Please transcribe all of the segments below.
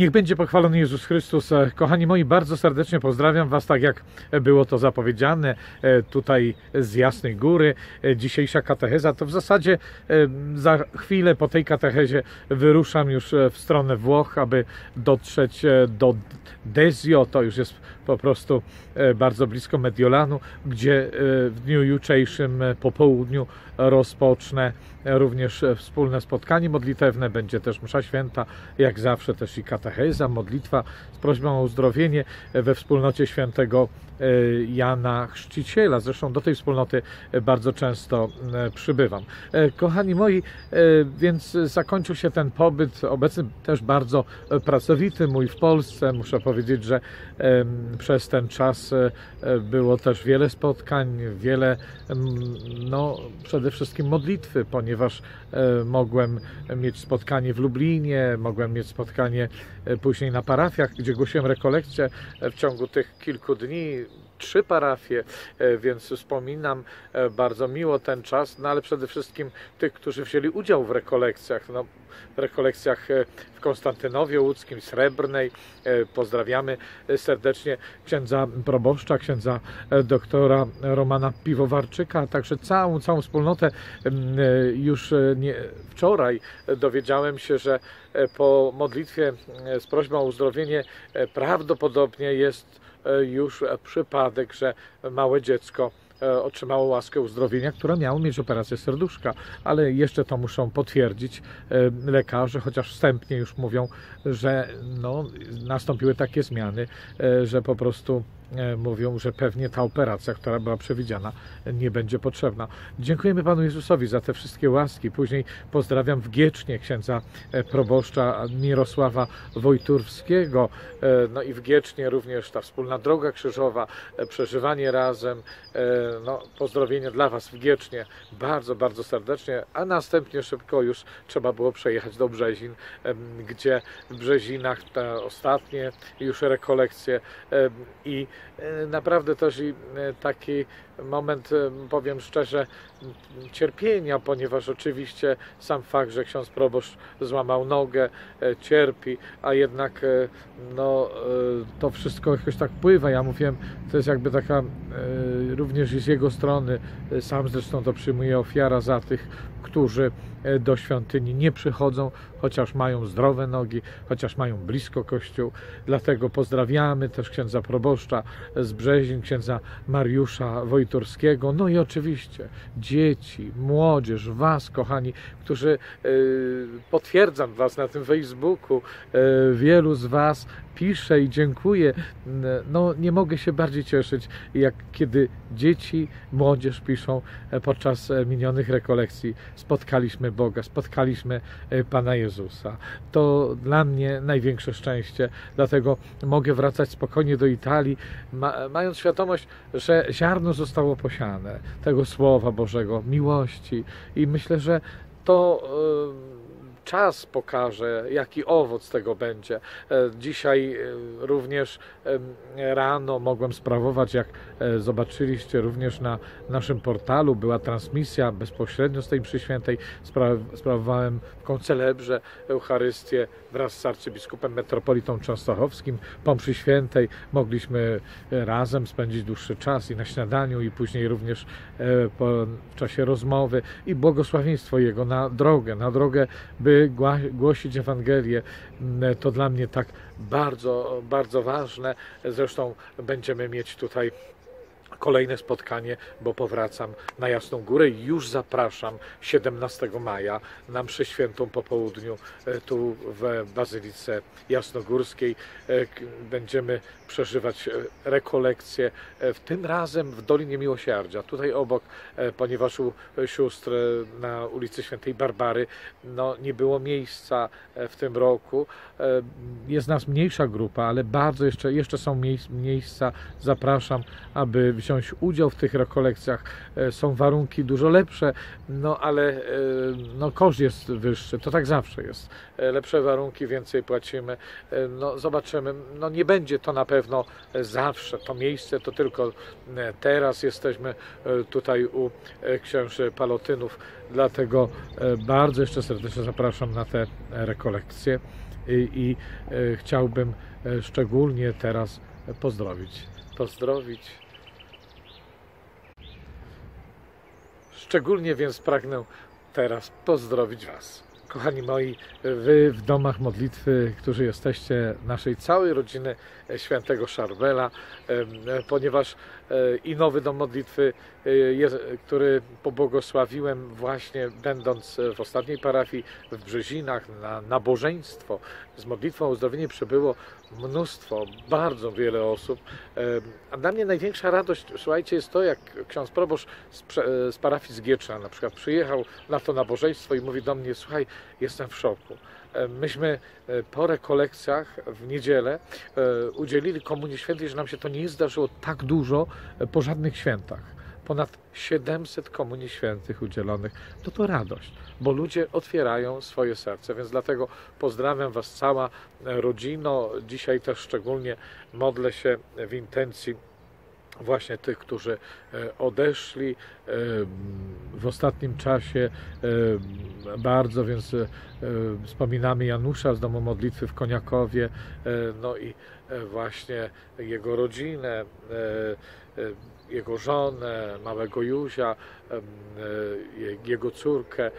Niech będzie pochwalony Jezus Chrystus. E, Kochani moi, bardzo serdecznie pozdrawiam Was, tak jak było to zapowiedziane e, tutaj z Jasnej Góry. E, Dzisiejsza katecheza to w zasadzie za chwilę po tej katechezie wyruszam już w stronę Włoch, aby dotrzeć do Desio. To już jest po prostu bardzo blisko Mediolanu, gdzie w dniu jutrzejszym po południu rozpocznę również wspólne spotkanie modlitewne. Będzie też msza święta, jak zawsze też i katecheza, modlitwa z prośbą o uzdrowienie we wspólnocie świętego e, Jana Chrzciciela. Zresztą do tej wspólnoty e, bardzo często e, przybywam. Kochani moi, więc zakończył się ten pobyt, obecny też bardzo pracowity mój w Polsce. Muszę powiedzieć, że przez ten czas było też wiele spotkań, wiele, no przede wszystkim modlitwy, ponieważ e, mogłem mieć spotkanie w Lublinie, mogłem mieć spotkanie e, później na parafiach, gdzie głosiłem rekolekcję e, w ciągu tych kilku dni. Trzy parafie, e, więc wspominam e, bardzo miło ten czas, no ale przede wszystkim tych, którzy wzięli udział w rekolekcjach. No, w rekolekcjach e, w Konstantynowie Łódzkim, Srebrnej. Pozdrawiamy serdecznie księdza proboszcza, księdza doktora Romana Piwowarczyka, a także całą, całą wspólnotę. Już nie, wczoraj dowiedziałem się, że po modlitwie z prośbą o uzdrowienie prawdopodobnie jest już e, przypadek, że małe dziecko e, otrzymało łaskę uzdrowienia, które miało mieć operację serduszka, ale jeszcze to muszą potwierdzić e, lekarze, chociaż wstępnie już mówią, że no, nastąpiły takie zmiany, e, że po prostu e, mówią, że pewnie ta operacja, która była przewidziana, nie będzie potrzebna. Dziękujemy Panu Jezusowi za te wszystkie łaski. Później pozdrawiam wgiecznie księdza e, proboszcza Mirosława Wojturskiego. E, No i wgiecznie również ta wspólna droga krzyżowa, e, przeżywanie razem. E, No, pozdrowienie dla Was wgiecznie, bardzo, bardzo serdecznie, a następnie szybko już trzeba było przejechać do Brzezin, gdzie w Brzezinach te ostatnie już rekolekcje i e, naprawdę też i e, taki moment, em, powiem szczerze, cierpienia, ponieważ oczywiście sam fakt, że ksiądz proboszcz złamał nogę, e, cierpi, a jednak e, no, e, to wszystko jakoś tak pływa. Ja mówiłem, to jest jakby taka e, również i z jego strony, e, sam zresztą to przyjmuje ofiara za tych, którzy e, do świątyni nie przychodzą, chociaż mają zdrowe nogi, chociaż mają blisko kościół. Dlatego pozdrawiamy też księdza proboszcza z Brzezin, księdza Mariusza Wojturskiego, no i oczywiście dzieci, młodzież, was kochani, którzy e, potwierdzam was na tym Facebooku, e, wielu z was pisze i dziękuję. No nie mogę się bardziej cieszyć, jak kiedy dzieci, młodzież piszą e, podczas e, minionych rekolekcji spotkaliśmy Boga, spotkaliśmy e, Pana Jezusa. To dla mnie największe szczęście, dlatego mogę wracać spokojnie do Italii, ma, mając świadomość, że ziarno zostało posiane tego Słowa Bożego, miłości i myślę, że to e, czas pokaże, jaki owoc tego będzie. E, Dzisiaj e, również rano mogłem sprawować, jak e, zobaczyliście również na naszym portalu, była transmisja bezpośrednio z tej mszy świętej. Spra- Sprawowałem w koncelebrze Eucharystię wraz z arcybiskupem metropolitą częstochowskim. Po mszy świętej mogliśmy razem spędzić dłuższy czas i na śniadaniu, i później również w czasie rozmowy i błogosławieństwo Jego na drogę, na drogę, by głosić Ewangelię. Mm, To dla mnie tak bardzo, bardzo ważne. Zresztą będziemy mieć tutaj kolejne spotkanie, bo powracam na Jasną Górę i już zapraszam 17 maja na mszę świętą po południu e, tu w Bazylice Jasnogórskiej. E, Będziemy przeżywać e, rekolekcje, w tym razem w Dolinie Miłosierdzia, tutaj obok, ponieważ u sióstr na ulicy Świętej Barbary no, nie było miejsca w tym roku. Jest nas mniejsza grupa, ale bardzo jeszcze, jeszcze są miejsc- miejsca. Zapraszam, aby wziąć udział w tych rekolekcjach. E, Są warunki dużo lepsze, no ale e, no, koszt jest wyższy. To tak zawsze jest. E, Lepsze warunki, więcej płacimy. No, zobaczymy. No, nie będzie to na pewno zawsze. To miejsce to tylko teraz jesteśmy tutaj u księży Palotynów. Dlatego bardzo jeszcze serdecznie zapraszam na te rekolekcje i, i chciałbym szczególnie teraz pozdrowić. Pozdrowić. Szczególnie więc pragnę teraz pozdrowić Was. Kochani moi, Wy w domach modlitwy, którzy jesteście naszej całej rodziny e, świętego Szarbela, e, ponieważ i nowy dom modlitwy, e, który pobłogosławiłem właśnie będąc e, w ostatniej parafii w Brzezinach na nabożeństwo. Z modlitwą o uzdrowienie przybyło mnóstwo, bardzo wiele osób. A dla mnie największa radość, słuchajcie, jest to, jak ksiądz proboszcz z, parafii z Giecza na przykład przyjechał na to nabożeństwo i mówi do mnie, słuchaj, jestem w szoku. E, Myśmy e, po rekolekcjach w niedzielę e, udzielili Komunii Świętej, że nam się to nie zdarzyło tak dużo po żadnych świętach. Ponad 700 Komunii Świętych udzielonych. To to radość, bo ludzie otwierają swoje serce, więc dlatego pozdrawiam Was cała rodzino. Dzisiaj też szczególnie modlę się w intencji właśnie tych, którzy e, odeszli e, w ostatnim czasie e, bardzo, więc wspominamy Janusza z Domu Modlitwy w Koniakowie, no i właśnie jego rodzinę, jego żonę, małego Józia, jego córkę.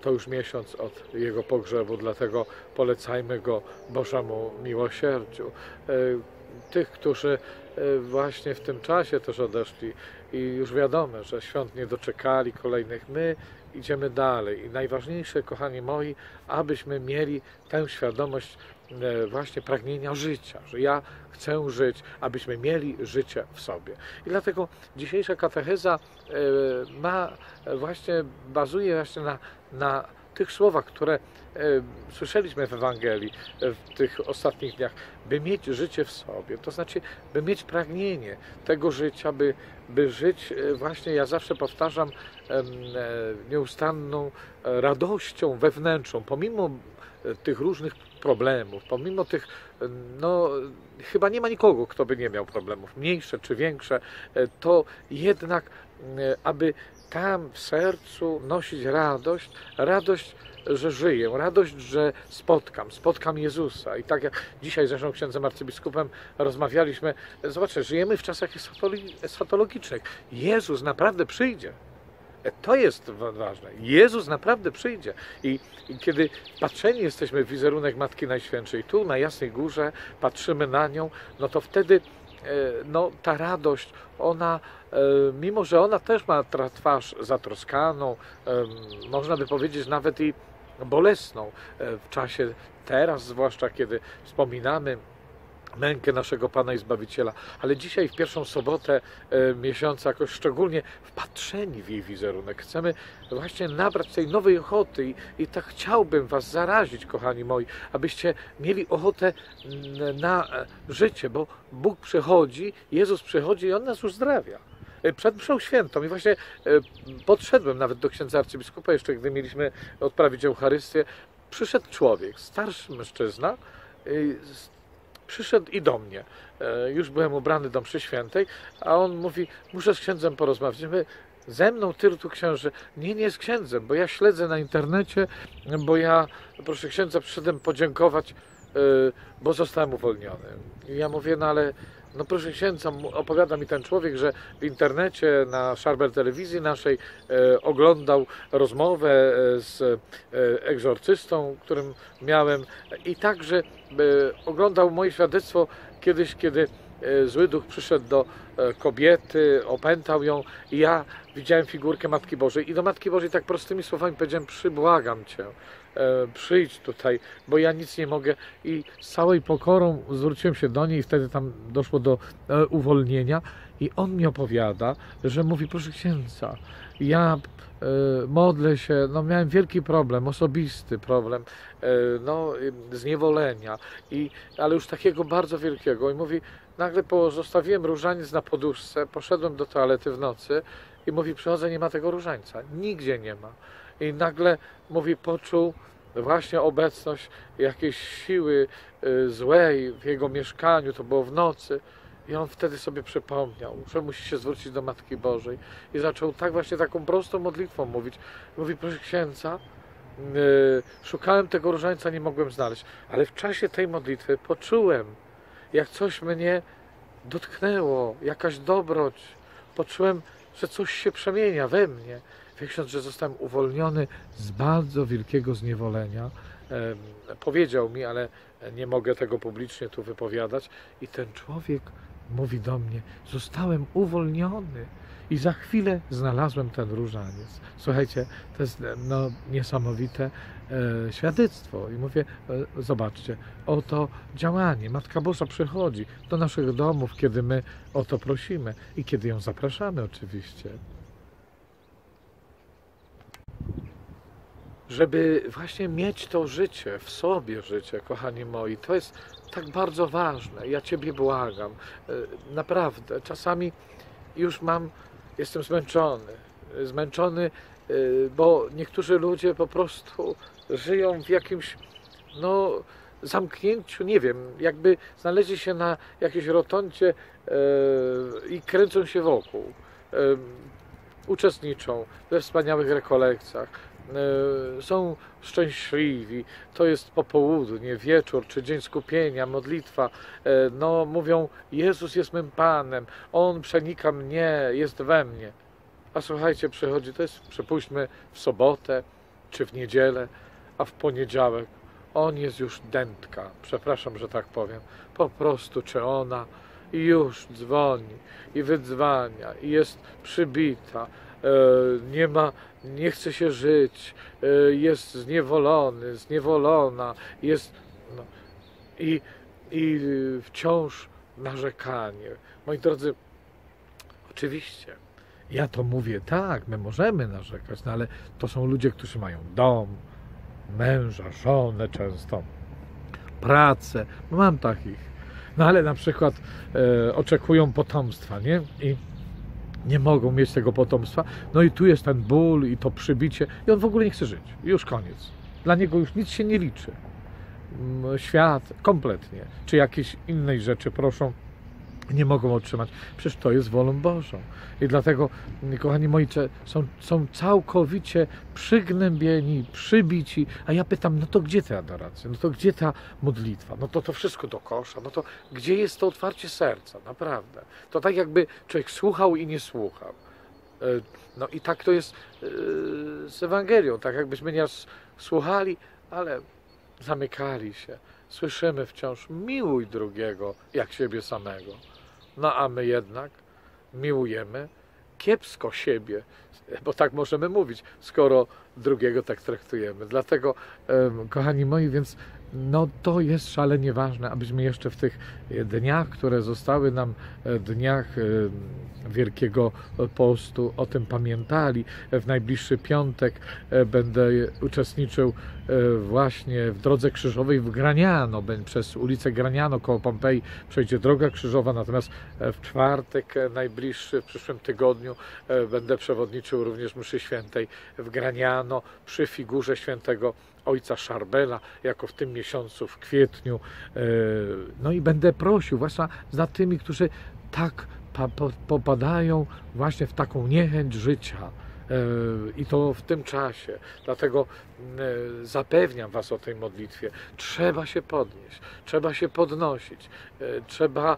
To już miesiąc od jego pogrzebu, dlatego polecajmy go Bożemu miłosierdziu. Tych, którzy e, właśnie w tym czasie też odeszli i już wiadomo, że świąt nie doczekali kolejnych. My idziemy dalej i najważniejsze, kochani moi, abyśmy mieli tę świadomość e, właśnie pragnienia życia, że ja chcę żyć, abyśmy mieli życie w sobie. I dlatego dzisiejsza katecheza e, ma właśnie, bazuje właśnie na, na tych słowach, które e, słyszeliśmy w Ewangelii e, w tych ostatnich dniach, by mieć życie w sobie, to znaczy, by mieć pragnienie tego życia, by, by żyć e, właśnie, ja zawsze powtarzam, nieustanną radością wewnętrzną, pomimo tych różnych problemów, pomimo tych, no chyba nie ma nikogo, kto by nie miał problemów, mniejsze czy większe, to jednak, aby tam w sercu nosić radość, radość, że żyję, radość, że spotkam, spotkam Jezusa. I tak jak dzisiaj zresztą księdzem arcybiskupem rozmawialiśmy, zobaczcie, żyjemy w czasach eschatologicznych. Jezus naprawdę przyjdzie. To jest wa- ważne. Jezus naprawdę przyjdzie. I, I kiedy patrzeni jesteśmy w wizerunek Matki Najświętszej, tu na Jasnej Górze, patrzymy na nią, no to wtedy no, ta radość, ona, e, mimo że ona też ma twarz zatroskaną, em, można by powiedzieć nawet i bolesną e, w czasie teraz, zwłaszcza kiedy wspominamy mękę naszego Pana i Zbawiciela, ale dzisiaj w pierwszą sobotę e, miesiąca jakoś szczególnie wpatrzeni w jej wizerunek. Chcemy właśnie nabrać tej nowej ochoty i, i tak chciałbym Was zarazić, kochani moi, abyście mieli ochotę na e, życie, bo Bóg przychodzi, Jezus przychodzi i On nas uzdrawia. E, Przed mszą świętą i właśnie podszedłem nawet do księdza arcybiskupa, jeszcze gdy mieliśmy odprawić Eucharystię, przyszedł człowiek, starszy mężczyzna, przyszedł i do mnie. E, Już byłem ubrany do mszy świętej, a on mówi, muszę z księdzem porozmawiać. Mówię, ze mną ty tu księże. Nie, nie z księdzem, bo ja śledzę na internecie, bo ja, proszę księdza, przyszedłem podziękować, e, bo zostałem uwolniony. I ja mówię, no ale, no proszę księdza, opowiada mi ten człowiek, że w internecie, na Szarbel Telewizji naszej e, oglądał rozmowę e, z e, egzorcystą, którym miałem i także e, oglądał moje świadectwo kiedyś, kiedy e, zły duch przyszedł do e, kobiety, opętał ją i ja widziałem figurkę Matki Bożej. I do Matki Bożej tak prostymi słowami powiedziałem, przybłagam Cię, przyjdź tutaj, bo ja nic nie mogę i z całej pokorą zwróciłem się do niej i wtedy tam doszło do e, uwolnienia I on mi opowiada, że mówi, proszę księdza, ja e, modlę się, no miałem wielki problem, osobisty problem, e, no y, zniewolenia, i, ale już takiego bardzo wielkiego. I mówi, nagle zostawiłem różaniec na poduszce, poszedłem do toalety w nocy i mówi, przychodzę, nie ma tego różańca, nigdzie nie ma. I nagle, mówi, poczuł właśnie obecność jakiejś siły y, złej w jego mieszkaniu, to było w nocy. I on wtedy sobie przypomniał, że musi się zwrócić do Matki Bożej. I zaczął tak właśnie taką prostą modlitwą mówić. Mówi, proszę księdza, yy, szukałem tego różańca, nie mogłem znaleźć. Ale w czasie tej modlitwy poczułem, jak coś mnie dotknęło, jakaś dobroć. Poczułem, że coś się przemienia we mnie. Wie ksiądz, że zostałem uwolniony z bardzo wielkiego zniewolenia. Powiedział mi, ale nie mogę tego publicznie tu wypowiadać. I ten człowiek mówi do mnie: Zostałem uwolniony. I za chwilę znalazłem ten różaniec. Słuchajcie, to jest no, niesamowite e, świadectwo. I mówię, e, zobaczcie, oto działanie. Matka Boża przychodzi do naszych domów, kiedy my o to prosimy i kiedy ją zapraszamy, oczywiście. Żeby właśnie mieć to życie, w sobie życie, kochani moi, to jest tak bardzo ważne. Ja Ciebie błagam. E, Naprawdę, czasami już mam, jestem zmęczony. Zmęczony, e, bo niektórzy ludzie po prostu żyją w jakimś, no, zamknięciu, nie wiem, jakby znaleźli się na jakiejś rotondzie e, i kręcą się wokół. E, uczestniczą we wspaniałych rekolekcjach, e, są szczęśliwi, to jest popołudnie, wieczór czy dzień skupienia, modlitwa, e, no mówią Jezus jest mym Panem, On przenika mnie, jest we mnie. A słuchajcie, przychodzi, to jest przypuśćmy w sobotę czy w niedzielę, a w poniedziałek on jest już dętka, przepraszam, że tak powiem, po prostu czy ona już dzwoni i wydzwania i jest przybita, e, nie ma, nie chce się żyć, e, jest zniewolony, zniewolona, jest no, i, i wciąż narzekanie. Moi drodzy, oczywiście, ja to mówię tak, my możemy narzekać, no ale to są ludzie, którzy mają dom, męża, żonę często, pracę. No mam takich. No ale na przykład e, oczekują potomstwa, nie? I nie mogą mieć tego potomstwa. No i tu jest ten ból i to przybicie. I on w ogóle nie chce żyć. Już koniec. Dla niego już nic się nie liczy. Mm, Świat kompletnie. Czy jakieś innej rzeczy proszą nie mogą otrzymać. Przecież to jest wolą Bożą. I dlatego, kochani moi, są, są całkowicie przygnębieni, przybici. A ja pytam, no to gdzie te adoracje? No to gdzie ta modlitwa? No to to wszystko do kosza. No to gdzie jest to otwarcie serca? Naprawdę. To tak jakby człowiek słuchał i nie słuchał. E, No i tak to jest e, z Ewangelią. Tak jakbyśmy nie s- słuchali, ale zamykali się. Słyszymy wciąż, miłuj drugiego jak siebie samego. No a my jednak miłujemy kiepsko siebie, bo tak możemy mówić, skoro drugiego tak traktujemy. Dlatego, kochani moi, więc no to jest szalenie ważne, abyśmy jeszcze w tych e, dniach, które zostały nam, e, dniach em, Wielkiego Postu, o tym pamiętali. E, W najbliższy piątek e, będę uczestniczył e, właśnie w drodze krzyżowej w Graniano. Przez ulicę Graniano koło Pompeji przejdzie droga krzyżowa, natomiast e, w czwartek e, najbliższy, w przyszłym tygodniu e, będę przewodniczył również mszy świętej w Graniano przy figurze świętego ojca Szarbela, jako w tym miesiącu, w kwietniu. E, No i będę prosił właśnie za tymi, którzy tak pa- po- popadają właśnie w taką niechęć życia. E, I to w tym czasie. Dlatego e, zapewniam Was o tej modlitwie. Trzeba się podnieść, trzeba się podnosić, trzeba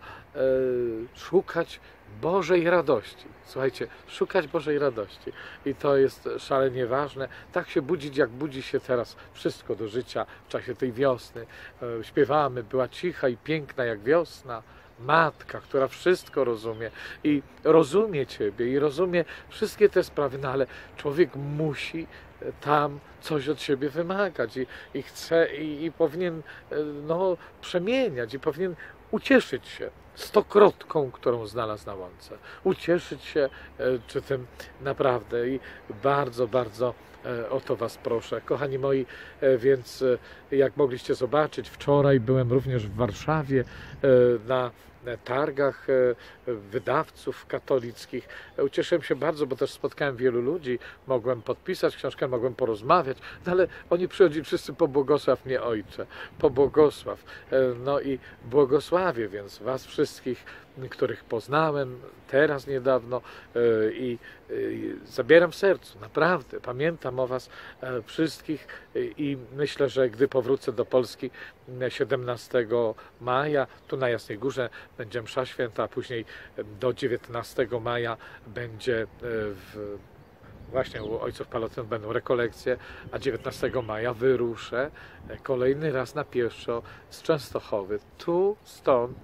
szukać Bożej radości. Słuchajcie, szukać Bożej radości. I to jest szalenie ważne. Tak się budzić, jak budzi się teraz wszystko do życia w czasie tej wiosny. E, Śpiewamy, była cicha i piękna jak wiosna. Matka, która wszystko rozumie i rozumie Ciebie i rozumie wszystkie te sprawy, no ale człowiek musi e, tam coś od siebie wymagać i, i chce i, i powinien e, no, przemieniać i powinien ucieszyć się stokrotką, którą znalazł na łące. Ucieszyć się e, czy tym naprawdę i bardzo, bardzo e, o to Was proszę. Kochani moi, e, więc jak mogliście zobaczyć, wczoraj byłem również w Warszawie na targach e, wydawców katolickich. Ucieszyłem się bardzo, bo też spotkałem wielu ludzi, mogłem podpisać książkę, mogłem porozmawiać, no ale oni przychodzili wszyscy po błogosław mnie Ojcze, po błogosław. E, No i błogosławię więc Was wszystkich, których poznałem teraz niedawno e, i zabieram w sercu, naprawdę, pamiętam o Was wszystkich i myślę, że gdy powrócę do Polski e, 17 maja, tu na Jasnej Górze będzie msza święta, a później do 19 maja będzie e, w Właśnie u ojców palotynów będą rekolekcje, a 19 maja wyruszę e, kolejny raz na pieszo z Częstochowy, tu, stąd,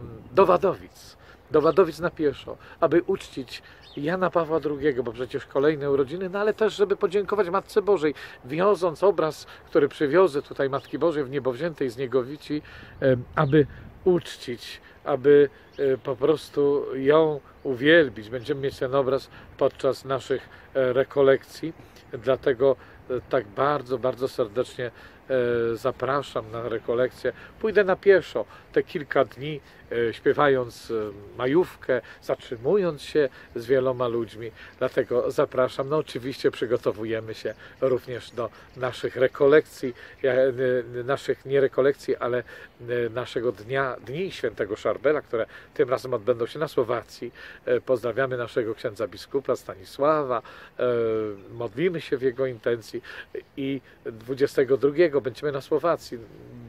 mm, do Wadowic. Do Wadowic na pieszo, aby uczcić Jana Pawła II, bo przecież kolejne urodziny, no ale też, żeby podziękować Matce Bożej, wioząc obraz, który przywiozę tutaj Matki Bożej w niebowziętej z Niegowici, e, aby uczcić, aby e, po prostu ją uwielbić. Będziemy mieć ten obraz podczas naszych e, rekolekcji, dlatego e, tak bardzo, bardzo serdecznie zapraszam na rekolekcję. Pójdę na pieszo te kilka dni, śpiewając majówkę, zatrzymując się z wieloma ludźmi. Dlatego zapraszam. No oczywiście przygotowujemy się również do naszych rekolekcji, naszych nie rekolekcji, ale naszego dnia, Dni Świętego Które tym razem odbędą się na Słowacji. E, Pozdrawiamy naszego księdza biskupa Stanisława, e, modlimy się w jego intencji. I 22 będziemy na Słowacji.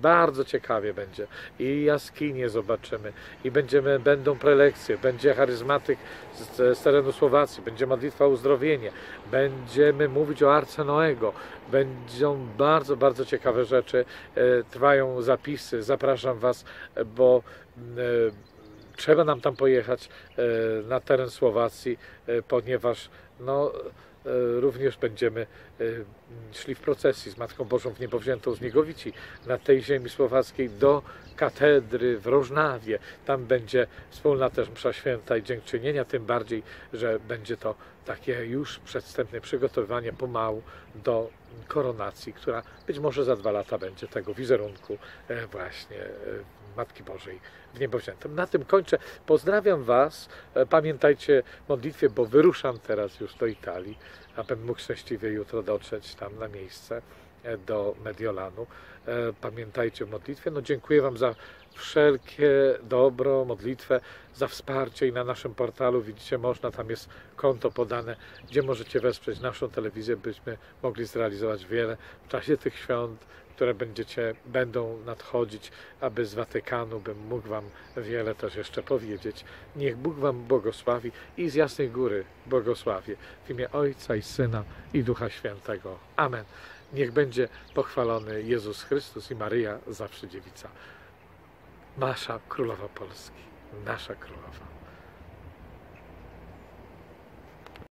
Bardzo ciekawie będzie. I jaskinie zobaczymy, i będziemy, będą prelekcje, będzie charyzmatyk z, z terenu Słowacji, będzie modlitwa uzdrowienie, będziemy mówić o Arce Noego, będą bardzo, bardzo ciekawe rzeczy, e, trwają zapisy, zapraszam Was, bo trzeba nam tam pojechać e, na teren Słowacji, e, ponieważ no, e, również będziemy e, szli w procesji z Matką Bożą w niebowziętą z Niegowici na tej ziemi słowackiej do katedry w Rożnawie. Tam będzie wspólna też msza święta i dziękczynienia, tym bardziej, że będzie to takie już przedwstępne przygotowywanie pomału do koronacji, która być może za dwa lata będzie tego wizerunku e, właśnie e, Matki Bożej w niebowziętym. Na tym kończę. Pozdrawiam Was. E, Pamiętajcie modlitwie, bo wyruszam teraz już do Italii, abym mógł szczęśliwie jutro dotrzeć tam na miejsce e, do Mediolanu. E, Pamiętajcie o modlitwie. No dziękuję Wam za wszelkie dobro, modlitwę, za wsparcie i na naszym portalu widzicie, można, tam jest konto podane, gdzie możecie wesprzeć naszą telewizję, byśmy mogli zrealizować wiele w czasie tych świąt, które będziecie, będą nadchodzić, aby z Watykanu bym mógł Wam wiele też jeszcze powiedzieć. Niech Bóg Wam błogosławi i z Jasnej Góry błogosławię. W imię Ojca i Syna i Ducha Świętego. Amen. Niech będzie pochwalony Jezus Chrystus i Maryja, zawsze dziewica. Nasza Królowa Polski, nasza Królowa.